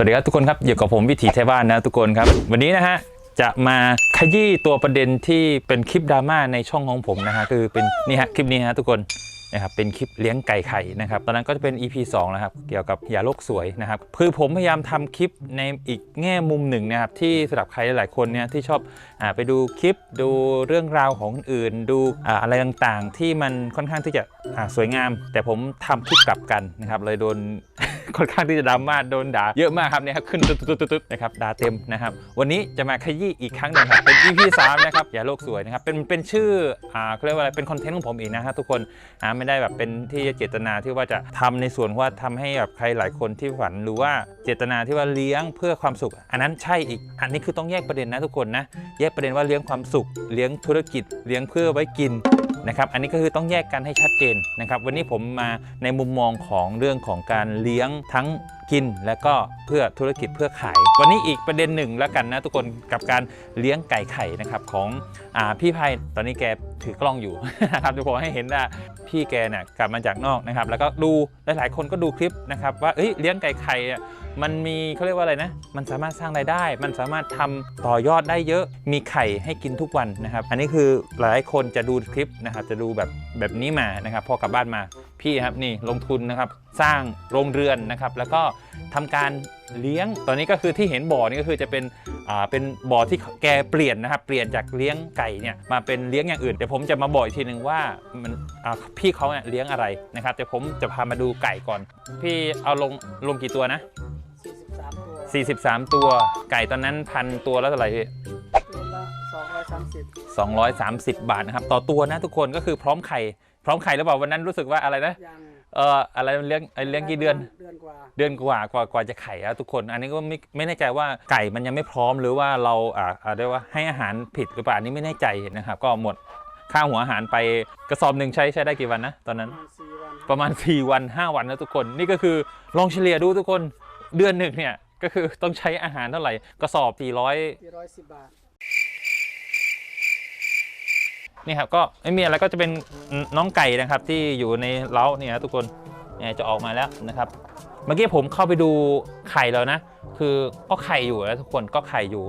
วัสดีครับทุกคนครับอยู่กับผมวิถีไทยบ้านนะทุกคนครับ วันนี้นะฮะจะมาขยี้ตัวประเด็นที่เป็นคลิปดราม่าในช่องของผมนะฮะคือเป็นนี่ฮะคลิปนี้ฮะทุกคนนะครับเป็นคลิปเลี้ยงไก่ไข่นะครับตอนนั้นก็จะเป็น EP 2นะครับเกี่ยวกับยาโลกสวยนะครับคือผมพยายามทำคลิปในอีกแง่มุมหนึ่งนะครับที่สำหรับใครหลายๆคนเนี่ยที่ชอบอไปดูคลิปดูเรื่องราวของคนอื่น ดูออะไรต่างๆ ที่มันค่อนข้างที่จะสวยงาม แต่ผมทำคลิปกลับกันนะครับเลยโดน ค่อนข้างที่จะดราม่าโดนด่าเยอะมากครับเนี่ยครับขึ้นตุ๊ดตุ๊ดตุ๊ดนะครับด่าเต็มนะครับวันนี้จะมาขยี้อีกครั้งหนึ่งครับเป็น EP 3นะครับอย่าโลกสวยนะครับเป็นเป็นชื่ออ่าเขาเรียกว่าอะไรเป็นคอนเทนต์ของผมเองนะฮะทุกคนอ่าไม่ได้แบบเป็นที่เจตนาที่ว่าจะทำในส่วนว่าทำให้แบบใครหลายคนที่ฝันหรือว่าเจตนาที่ว่าเลี้ยงเพื่อความสุข อันนั้นใช่อีก อันนี้คือต้องแยกประเด็นนะทุกคนนะแยกประเด็นว่าเลี้ยงความสุข เลี้ยงธุรกิจ เลี้ยงเพื่อไว้กิน นะครับอันนี้ก็คือต้องแยกกันให้ชัดเจนนะครับวันนี้ผมมาในมุมมองของเรื่องของการเลี้ยงทั้งกิน และก็เพื่อธุรกิจเพื่อขาย วันนี้อีกประเด็นหนึ่งแล้วกันนะทุกคนกับการเลี้ยงไก่ไข่นะครับของอพี่ไพตอนนี้แกถือกล้องอยู่นะครับทุกคนให้เห็นว่าพี่แกเนี่ยกลับมาจากนอกนะครับแล้วก็ดูหลายๆ คนก็ดูคลิปนะครับว่าเอ้ยเลี้ยงไก่ไข่ มันมีเขาเรียกว่าอะไรนะ มันสามารถสร้างรายได้ มันสามารถทำต่อยอดได้เยอะ มีไข่ให้กินทุกวันนะครับ อันนี้คือหลายคนจะดูคลิปนะครับ จะดูแบบแบบนี้มานะครับ พอกลับบ้านมา พี่ครับนี่ลงทุนนะครับ สร้างโรงเรือนนะครับ แล้วก็ทำการเลี้ยง ตอนนี้ก็คือที่เห็นบ่อนี่ก็คือจะเป็น อ่า เป็นบ่อที่แกเปลี่ยนนะครับ เปลี่ยนจากเลี้ยงไก่เนี่ยมาเป็นเลี้ยงอย่างอื่น เดี๋ยวผมจะมาบอกอีกทีหนึ่งว่ามันอ่าพี่เขาเนี่ยเลี้ยงอะไรนะครับ แต่ผมจะพามาดูไก่ก่อน พี่เอาลงลงกี่ตัวนะ 43ตัว43 ตัว ไก่ตอนนั้นพันตัวแล้วเท่าไหร่พี่ตัวละ230 230 บาทนะครับ ต่อตัวนะทุกคนก็คือพร้อมไข่ พร้อมไข่หรือเปล่าวันนั้นรู้สึกว่าอะไรนะยังเอออะไรเลี้ยงไอ้เลี้ยงกี่เดือน เดือนกว่า เดือนกว่ากว่ากว่าจะไข่อะทุกคน อันนี้ก็ไม่ไม่แน่ใจว่าไก่มันยังไม่พร้อมหรือว่าเราอ่าอ่าเรียกว่าให้อาหารผิดหรือเปล่าอันนี้ไม่แน่ใจนะครับ ก็หมดค่าหัวอาหารไปกระสอบหนึ่งใช้ใช้ได้กี่วันนะตอนนั้นประมาณ4วันประมาณ 4 วัน 5 วันนะทุกคน นี่ก็คือลองเฉลี่ยดูทุกคนเดือนหนึ่งเนี่ย ก็คือต้องใช้อาหารเท่าไหร่กระสอบ 400 410 บาท นี่ครับก็ไม่มีอะไรก็จะเป็นน้องไก่นะครับที่อยู่ในเล้าเนี่ยนะทุกคนเนี่ยจะออกมาแล้วนะครับ เมื่อกี้ผมเข้าไปดูไข่แล้วนะ คือก็ไข่อยู่แล้วทุกคนก็ไข่อยู่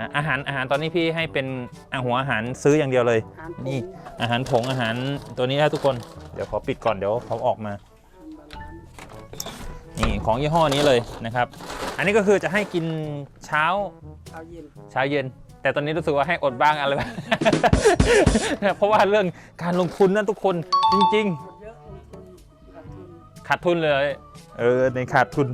นะอาหารอาหารตอนนี้พี่ให้เป็นอาหัวอาหารซื้ออย่างเดียวเลยอาหารผง นี่อาหารผงอาหารตัวนี้นะทุกคนเดี๋ยวขอปิดก่อนเดี๋ยวเขาออกมา นี่ของยี่ห้อนี้เลยนะครับ อันนี้ก็คือจะให้กินเช้าเช้าเย็นเช้าเย็น แต่ตอนนี้รู้สึกว่าให้อดบ้างอะไรบ้าง เพราะว่าเรื่องการลงทุนนะทุกคนจริง หมดเยอะลงทุนขาดทุนๆ ขาดทุนเลย เออในขาดทุน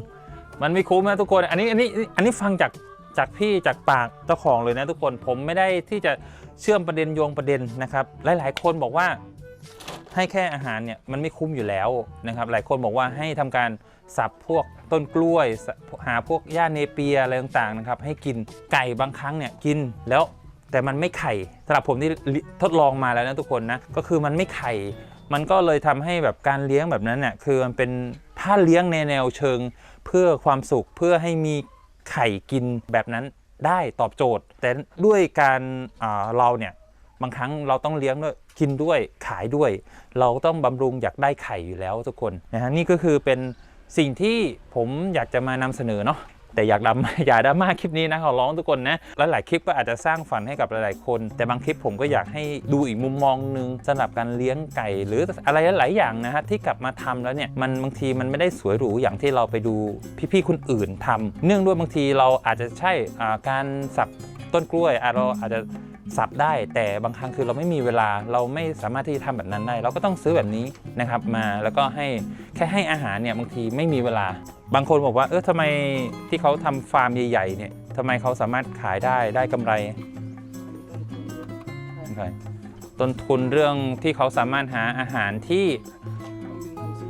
มันไม่คุ้มนะทุกคน อันนี้อันนี้อันนี้ฟังจากจากพี่จากปากเจ้าของเลยนะทุกคนผมไม่ได้ที่จะเชื่อมประเด็นโยงประเด็นนะครับ หลาย ๆ คนบอกว่า ให้แค่อาหารเนี่ยมันไม่คุ้มอยู่แล้วนะครับ หลายคนบอกว่าให้ทำการสับพวก ต้นกล้วย หาพวกหญ้าเนเปียอะไรต่างๆนะครับให้กินไก่บางครั้งเนี่ยกินแล้วแต่มันไม่ไข่สำหรับผมที่ทดลองมาแล้วนะทุกคนนะก็คือมันไม่ไข่มันก็เลยทำให้แบบการเลี้ยงแบบนั้นเนี่ยคือมันเป็นถ้าเลี้ยงในแนวเชิง เพื่อความสุขเพื่อให้มีไข่กินแบบนั้นได้ตอบโจทย์ แต่ด้วยการอ่าเราเนี่ยบางครั้งเราต้องเลี้ยงด้วยกินด้วยขายด้วย เราต้องบำรุงอยากได้ไข่อยู่แล้วทุกคนนะฮะนี่ก็คือเป็น สิ่งที่ผมอยากจะมานำเสนอเนาะแต่อยากดราม่าอย่าดราม่าคลิปนี้นะขอร้องทุกคนนะลหลายๆคลิปก็อาจจะสร้างฝันให้กับหลายๆคน แต่บางคลิปผมก็อยากให้ดูอีกมุมมองหนึ่งสำหรับการเลี้ยงไก่ หรืออะไรหลายๆอย่างนะฮะที่กลับมาทำแล้วเนี่ยมันบางทีมันไม่ได้สวยหรูอย่างที่เราไปดูพี่ๆคนอื่นทำเนื่องด้วยบางทีเราอาจจะใช่การสับต้นกล้วยเราอาจจะ สับได้ แต่บางครั้งคือเราไม่มีเวลาเราไม่สามารถที่จะทำแบบนั้นได้ เราก็ต้องซื้อแบบนี้นะครับมาแล้วก็ให้แค่ให้อาหารเนี่ยบางทีไม่มีเวลา บางคนบอกว่าเออทำไมที่เขาทำฟาร์มใหญ่ๆเนี่ยทำไมเขาสามารถขายได้ได้กำไรต้นทุนเยอะโอเคต้นทุนเรื่องที่เขาสามารถหาอาหารที่เอ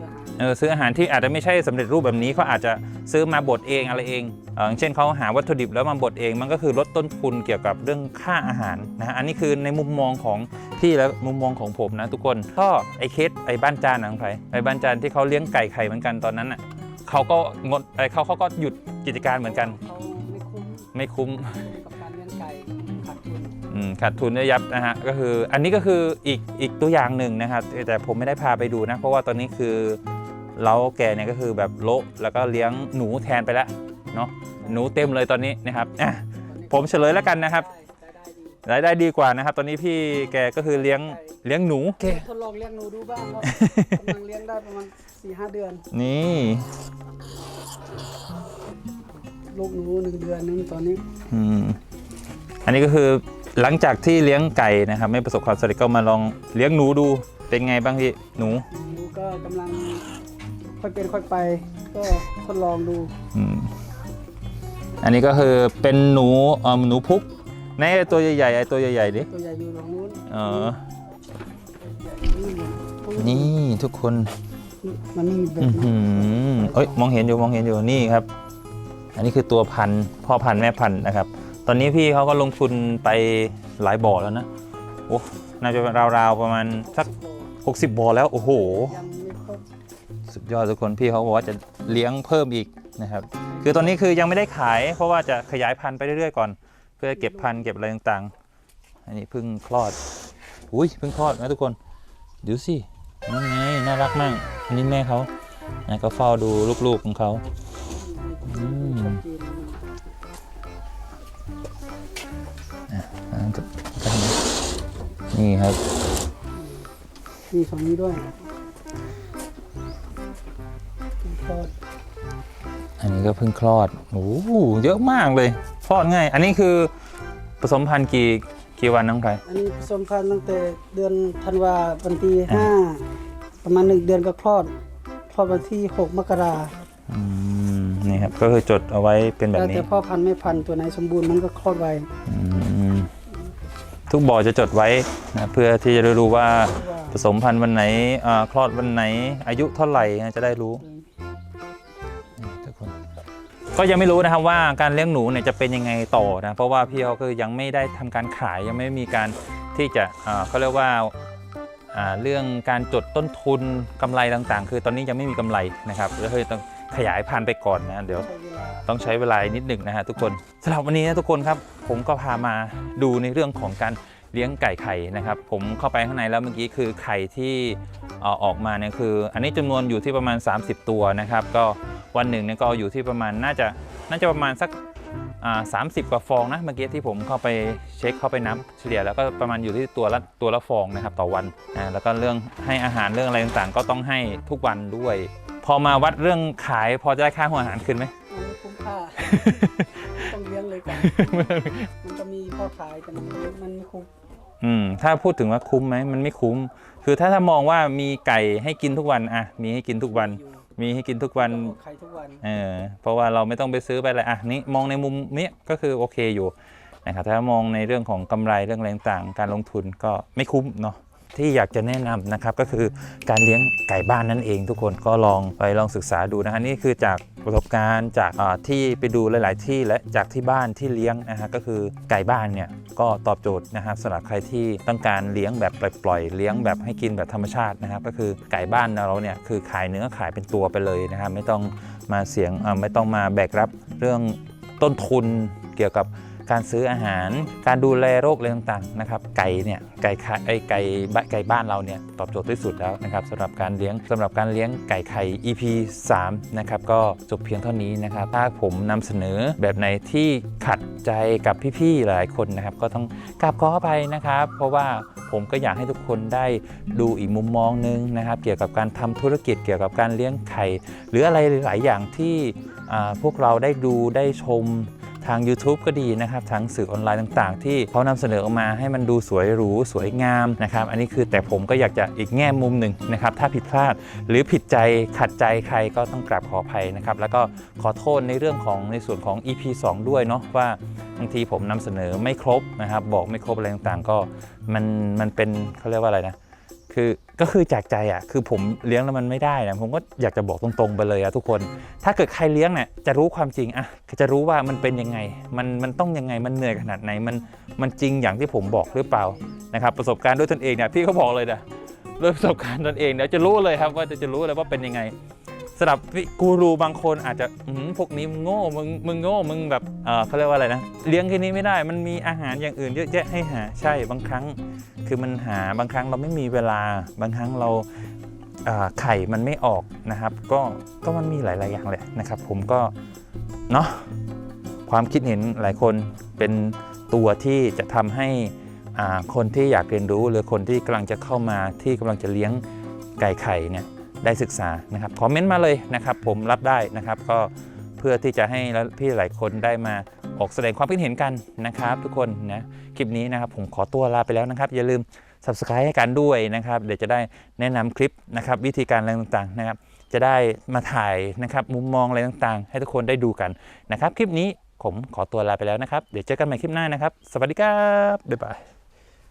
อาหารเออซื้ออาหารที่อาจจะไม่ใช่สำเร็จรูปแบบนี้เขาอาจจะ ซื้อมาบดเองอะไรเองเอออย่างเช่นเขาหาวัตถุดิบแล้วมาบดเองมันก็คือลดต้นทุนเกี่ยวกับเรื่องค่าอาหารนะฮะอันนี้คือในมุมมองของพี่และมุมมองของผมนะทุกคนก็ไอ้เคสไอ้บ้านจานหนังไผ่ไอ้บ้านจานที่เขาเลี้ยงไก่ไข่เหมือนกันตอนนั้นอะเขาก็งดไอ้เขาเขาก็หยุดกิจการเหมือนกันเขาไม่คุ้มไม่คุ้มกับการเลี้ยงไก่ขาดทุนอืมขาดทุนได้ยับนะฮะก็คืออันนี้ก็คืออีกอีกตัวอย่างหนึ่งนะครับแต่ผมไม่ได้พาไปดูนะเพราะว่าตอนนี้คือ เล้าแกเนี่ยก็คือแบบโละแล้วก็เลี้ยงหนูแทนไปแล้วเนาะหนูเต็มเลยตอนนี้นะครับอะตอนนี้ผมเฉลยแล้วกันนะครับได้ได้ดีรายได้ดีกว่านะครับ ตอนนี้พี่แกก็คือเลี้ยงเลี้ยงหนูโอเคทดลองเลี้ยงหนูดูบ้างครับกำลังเลี้ยงได้ประมาณสี่ห้าเดือน นี่ลูกหนูหนึ่งเดือนนึงตอนนี้อืมอันนี้ก็คือหลังจากที่เลี้ยงไก่นะครับ ไม่ประสบความสำเร็จก็มาลองเลี้ยงหนูดูเป็นไงบ้างพี่หนูหนูก็กำลัง ค่อยเป็นค่อยไป ก็ทดลองดูอืมอันนี้ก็คือเป็นหนูเอ่อหนูพุกในไอ้ตัวใหญ่ๆไอ้ตัวใหญ่ๆดิตัวใหญ่อยู่ตรงนู้นเออนี่นี่ทุกคนมันไม่มีแบบอื้อนี้หือเอ้ยมองเห็นอยู่มองเห็นอยู่นี่ครับ อันนี้คือตัวพันธุ์พ่อพันธุ์แม่พันธุ์นะครับ ตอนนี้พี่เขาก็ลงทุนไปหลายบ่อแล้วนะโอ้น่าจะราวๆประมาณสัก 60บ่อแล้วโอ้โหยังไม่ครบ สุดยอดทุกคนพี่เขาบอกว่าจะเลี้ยงเพิ่มอีกนะครับ คือตอนนี้คือยังไม่ได้ขาย เพราะว่าจะขยายพันธุ์ไปเรื่อยๆก่อน เพื่อเก็บพันธุ์เก็บอะไรต่างๆ อันนี้เพิ่งคลอดอุ้ยเพิ่งคลอดนะทุกคนดูสินั่นไงน่ารักมากอันนี้แม่เขานะก็เฝ้าดูลูกๆของเขาอืมนี่ครับมีฝั่งนี้ด้วย ทอดอันนี้ก็เพิ่งคลอดโอ้โหเยอะมากเลย คลอดง่าย อันนี้คือผสมพันธุ์กี่กี่วันน้องไพรอันนี้ผสมพันธุ์ตั้งแต่เดือนธันวาวันที่ห้าประมาณหนึ่งเดือนก็คลอดคลอดวันที่หกมกราอืมนี่ครับก็คือจดเอาไว้เป็นแบบแล้วนี้แต่พ่อพันธุ์ไม่พันธุ์ตัวไหนสมบูรณ์มันก็คลอดไวอืมทุกบ่อจะจดไว้นะเพื่อที่จะได้รู้ว่าว่าผสมพันธุ์วันไหนอ่าคลอดวันไหน อายุเท่าไหร่นะจะได้รู้นี่ทุกคน ก็ยังไม่รู้นะครับว่าการเลี้ยงหนูเนี่ยจะเป็นยังไงต่อนะเพราะว่าพี่เขาคือยังไม่ได้ทำการขายยังไม่มีการที่จะเขาเรียกว่าเรื่องการจดต้นทุนกำไรต่างๆ คือตอนนี้ยังไม่มีกำไรนะครับแล้วคือต้องขยายพันธุ์ไปก่อนนะเดี๋ยวต้องใช้เวลานิดหนึ่งนะฮะทุกคนสำหรับวันนี้นะทุกคนครับ ผมก็พามาดูในเรื่องของการเลี้ยงไก่ไข่นะครับ ผมเข้าไปข้างในแล้วเมื่อกี้คือไข่ที่ออกมาเนี่ยคือ อันนี้จำนวนอยู่ที่ประมาณ 30 ตัวนะครับ ก็ วันหนึ่งเนี่ยก็อยู่ที่ประมาณน่าจะน่าจะประมาณสักสามสิบกว่าฟองนะเมื่อกี้ที่ผมเข้าไปเช็คเข้าไปนับเฉลี่ยแล้วก็ประมาณอยู่ที่ตัวละตัวละฟองนะครับต่อวันอ่าแล้วก็เรื่องให้อาหารเรื่องอะไรต่างๆ ก็ต้องให้ทุกวันด้วย พอมาวัดเรื่องขายพอจะได้ค่าหัวอาหารขึ้นไหมมันไม่คุ้มค่าต้องเลี้ยงเลยก่อนมันก็มีพ่อขายแต่มันมันไม่คุ้มอืมถ้าพูดถึงว่าคุ้มไหมมันไม่คุ้ม คือถ้าถ้ามองว่ามีไก่ให้กินทุกวันอะมีให้กินทุกวันอยู่ มีให้กินทุกวันต้องออกไข่ทุกวันเออเพราะว่าเราไม่ต้องไปซื้อไปอะไรอะนี่มองในมุมเนี้ยก็คือโอเคอยู่นะครับถ้ามองในเรื่องของกำไรเรื่องอะไรต่างๆการลงทุนก็ไม่คุ้มเนาะที่อยากจะแนะนำนะครับก็คือการเลี้ยงไก่บ้านนั่นเองทุกคนก็ลองไปลองศึกษาดูนะฮะนี่คือจากประสบการณ์จากอ่าที่ไปดูหลาย ๆ ที่และจากที่บ้านที่เลี้ยงนะฮะก็คือไก่บ้านเนี่ย ก็ตอบโจทย์นะครับสำหรับใครที่ต้องการเลี้ยงแบบปล่อยๆเลี้ยงแบบให้กินแบบธรรมชาตินะครับ ก็คือไก่บ้านเราเนี่ยคือขายเนื้อขายเป็นตัวไปเลยนะครับไม่ต้องมาเสียงไม่ต้องมาแบกรับเรื่องต้นทุนเกี่ยวกับ การซื้ออาหาร การดูแลโรคอะไรต่างๆนะครับไก่เนี่ยไก่ไข่ไอยไก่ไก่บ้านเราเนี่ยตอบโจทย์ที่สุดแล้วนะครับสำหรับการเลี้ยงสำหรับการเลี้ยงไก่ไข่ EP 3นะครับก็จบเพียงเท่านี้นะครับถ้าผมนำเสนอแบบไหนที่ขัดใจกับพี่ๆหลายคนนะครับ ก็ต้องกราบขออภัยนะครับ เพราะว่าผมก็อยากให้ทุกคนได้ดูอีกมุมมองหนึงนะครับ เกี่ยวกับการทำธุรกิจเกี่ยวกับการเลี้ยงไข่ หรืออะไรหลายอย่างที่พวกเราได้ดูได้ชม ทาง YouTube ก็ดีนะครับทางสื่อออนไลน์ต่างๆ ที่เขานำเสนอออกมาให้มันดูสวยหรูสวยงามนะครับ อันนี้คือแต่ผมก็อยากจะอีกแง่มุมหนึ่งนะครับถ้าผิดพลาดหรือผิดใจขัดใจใครก็ต้องกราบขออภัยนะครับแล้วก็ขอโทษในเรื่องของในส่วนของ EP 2 ด้วยเนาะว่าบางทีผมนำเสนอไม่ครบนะครับบอกไม่ครบอะไรต่างๆ ก็มันมันเป็นเขาเรียกว่าอะไรนะ คือก็คือจากใจอะคือผมเลี้ยงแล้วมันไม่ได้นะผมก็อยากจะบอกตรงๆไปเลยอะทุกคน ถ้าเกิดใครเลี้ยงเนี่ยจะรู้ความจริงอะจะรู้ว่ามันเป็นยังไง มันมันต้องยังไงมันเหนื่อยขนาดไหนมันมันจริงอย่างที่ผมบอกหรือเปล่านะครับประสบการณ์ด้วยตนเองเนี่ยพี่เขาบอกเลยนะด้วยประสบการณ์ตนเองเนี่ยวจะรู้เลยครับว่าจะจะรู้เลยว่าเป็นยังไงสำหรับกูรูบางคนอาจจะหือพวกนี้มึงโง่มึงมึงโง่มึงแบบเออเขาเรียกว่าอะไรนะเลี้ยงแค่นี้ไม่ได้มันมีอาหารอย่างอื่นเยอะแยะให้หาใช่บางครั้ง คือมันหาบางครั้งเราไม่มีเวลาบางครั้งเราอ่าไข่มันไม่ออกนะครับ ก็ก็มันมีหลาย ๆ อย่างเลยนะครับ ผมก็เนาะความคิดเห็นหลายคนเป็นตัวที่จะทำให้คนที่อยากเรียนรู้ หรือคนที่กำลังจะเข้ามาที่กำลังจะเลี้ยงไก่ไข่เนี่ยได้ศึกษานะครับคอมเมนต์มาเลยนะครับ ผมรับได้นะครับ ก็เพื่อที่จะให้แล้วพี่หลายคนได้มา ออกแสดงความคิดเห็นกันนะครับทุกคนนะคลิปนี้นะครับผมขอตัวลาไปแล้วนะครับ อย่าลืม subscribe ให้กันด้วยนะครับ เดี๋ยวจะได้แนะนำคลิปนะครับวิธีการอะไรต่างๆนะครับ จะได้มาถ่ายนะครับมุมมองอะไรต่างๆ ให้ทุกคนได้ดูกันนะครับ คลิปนี้ผมขอตัวลาไปแล้วนะครับ เดี๋ยวเจอกันใหม่คลิปหน้านะครับ สวัสดีครับบ๊ายบาย